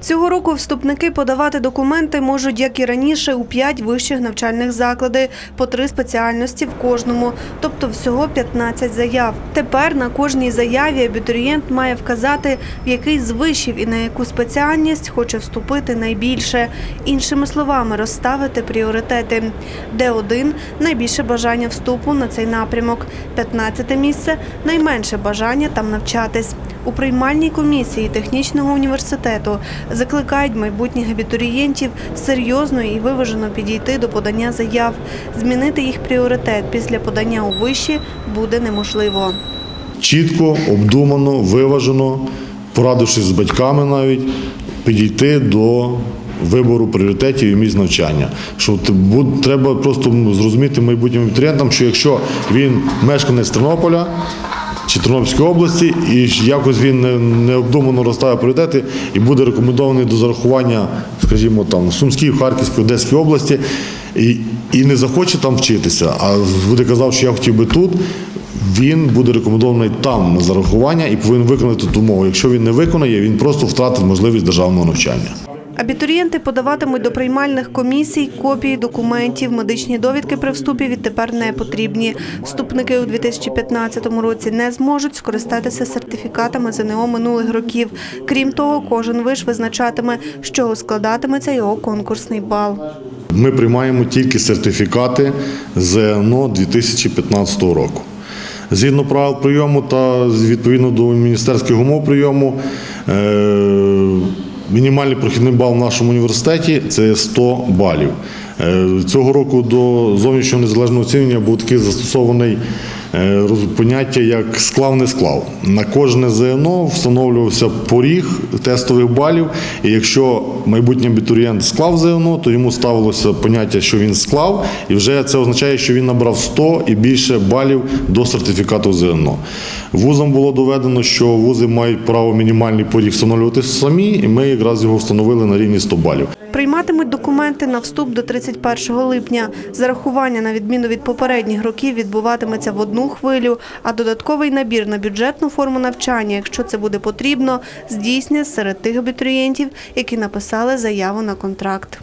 Цього року вступники подавати документи можуть, як і раніше, у п'ять вищих навчальних закладів, по три спеціальності в кожному, тобто всього 15 заяв. Тепер на кожній заяві абітурієнт має вказати, в який з вишів і на яку спеціальність хоче вступити найбільше. Іншими словами, розставити пріоритети. Де один найбільше бажання вступу на цей напрямок, 15 місце найменше бажання там навчатись. У приймальній комісії технічного університету закликають майбутніх абітурієнтів серйозно і виважено підійти до подання заяв. Змінити їх пріоритет після подання у виші буде неможливо. чітко, обдумано, виважено, порадившись з батьками навіть, підійти до вибору пріоритетів і місць навчання. Що треба просто зрозуміти майбутнім абітурієнтам, що якщо він мешканець Тернополя чи Тернопільської області, і якось він необдумано розставив пріоритети і буде рекомендований до зарахування, скажімо, там в Сумській, Харківській, Одеській області, і, і не захоче там вчитися, а буде казав, що я хотів би тут, він буде рекомендований там на зарахування і повинен виконати ту умову. Якщо він не виконає, він просто втратить можливість державного навчання. Абітурієнти подаватимуть до приймальних комісій копії документів. Медичні довідки при вступі відтепер не потрібні. Вступники у 2015 році не зможуть скористатися сертифікатами ЗНО минулих років. Крім того, кожен виш визначатиме, з чого складатиметься його конкурсний бал. Ми приймаємо тільки сертифікати ЗНО 2015 року. Згідно правил прийому та відповідно до міністерських умов прийому, е, мінімальний прохідний бал в нашому університеті це 100 балів. Е, Цього року до зовнішнього незалежного оцінювання був такий застосований е, поняття як склав не склав. На кожне ЗНО встановлювався поріг тестових балів, і якщо майбутній абітурієнт склав ЗНО, то йому ставилося поняття, що він склав, і вже це означає, що він набрав 100 і більше балів до сертифікату ЗНО. Вузам було доведено, що вузи мають право мінімальний поріг встановлювати самі, і ми якраз його встановили на рівні 100 балів. Прийматимуть документи на вступ до 31 липня. Зарахування, на відміну від попередніх років, відбуватиметься в одну хвилю, а додатковий набір на бюджетну форму навчання, якщо це буде потрібно, здійснює серед тих абітурієнтів, які написали заяву на контракт.